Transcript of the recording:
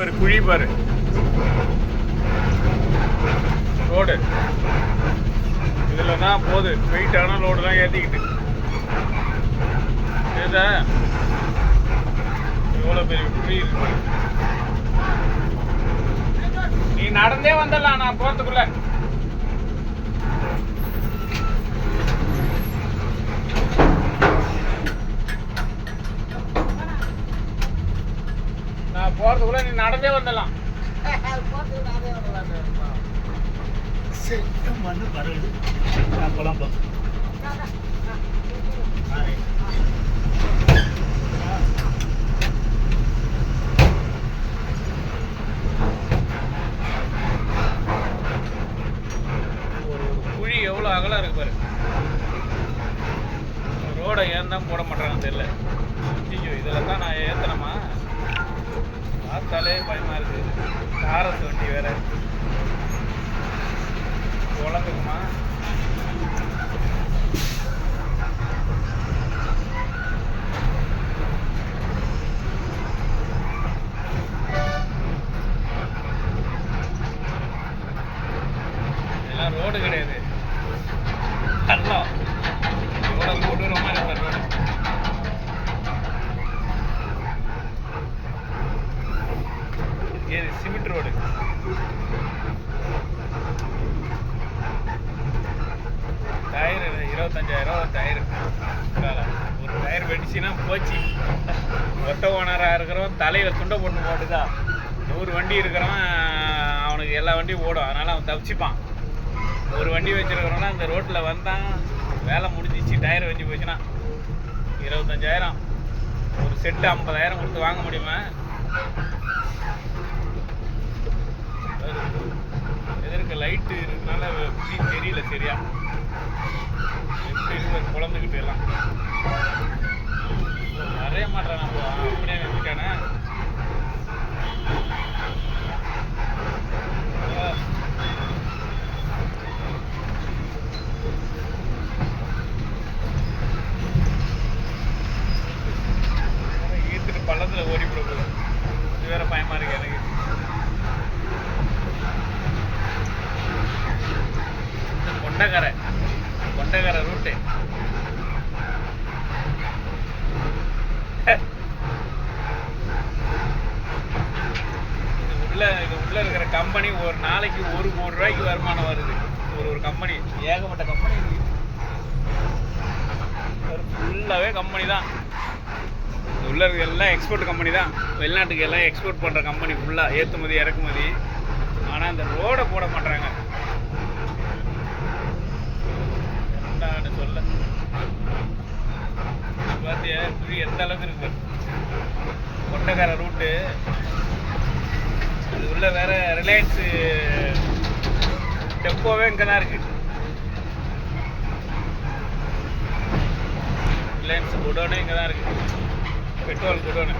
பாரு குழி பாரு. ரோடு இதில் தான் போகுது வெயிட்டான லோடுலாம் ஏற்றிக்கிட்டு ஏதா எவ்வளோ பெரிய குழி இருக்கு நீ நடந்தே வந்துடலாம் நான் போகிறதுக்குள்ள நான் போகிறதுக்குள்ளே நீ நடந்தே வந்துடலாம். மண்ணு பரவுது அப்பெல்லாம் ஒரு குழி எவ்வளோ இருக்கு பாரு. ரோடை ஏன் தான் போட மாட்டேறான்னு தெரியல. ஐயோ இதில் தான் நான் ஏற்றணுமா பயமாக இருக்குது காரஸ் வண்டி வேற. குழந்தைக்குமா எல்லாம் ரோடு கிடையாது. பள்ளம் எவ்வளோ கொடூரமாக இருக்கு ரோடு இது சிமெண்ட் ரோடு. டயர் இருபத்தஞ்சாயிரம் டயர். ஒரு டயர் வெடிச்சுன்னா போச்சு. ஒத்த ஓனராக இருக்கிறவன் தலையில் துண்டை பொண்ணு போட்டுதா நூறு வண்டி இருக்கிறவன் அவனுக்கு எல்லா வண்டியும் ஓடும். அதனால் அவன் தப்பிச்சுப்பான். ஒரு வண்டி வச்சுருக்கிறவனா அந்த ரோட்டில் வந்தான் வேலை முடிஞ்சிச்சு டயர் வச்சு போச்சுன்னா. இருபத்தஞ்சாயிரம். ஒரு செட்டு ஐம்பதாயிரம் கொடுத்து வாங்க முடியுமா? எதற்கு லைட்டு இருக்கனால புள்ளி தெரியல சரியா? எப்படி இருக்கு? குழந்துக்கிட்டு எல்லாம். நிறைய மாட்டான் நம்ம அப்படியே வச்சுட்டானே ஈர்த்துட்டு பள்ளத்தில் ஓடி போட வேற பயமா இருக்கு எனக்கு. கொண்டகரை. கொண்டகரை ரூட்டு உள்ள இது உள்ள இருக்கிற கம்பெனி ஒரு நாளைக்கு ஒரு கோடி ரூபாய்க்கு வருமானம் வருது. ஒரு ஒரு கம்பெனி ஏகப்பட்ட கம்பெனி ஃபுல்லாகவே கம்பெனி தான். உள்ள இருக்கிற எல்லாம் எக்ஸ்போர்ட் கம்பெனி தான். வெளிநாட்டுக்கு எல்லாம் எக்ஸ்போர்ட் பண்ணுற கம்பெனி ஃபுல்லாக ஏற்றுமதி இறக்குமதி. ஆனால் இந்த ரோடை போட மாட்டாங்க பாருங்க குழி எந்த அளவுக்கு இருக்கு? கொட்டக்கார ரூட்டு இது உள்ள வேற ரிலையன்ஸு டெம்போவே இங்கே தான் இருக்கு. ரிலையன்ஸ் குடோனே இங்கே தான் இருக்கு. பெட்ரோல் குடோனு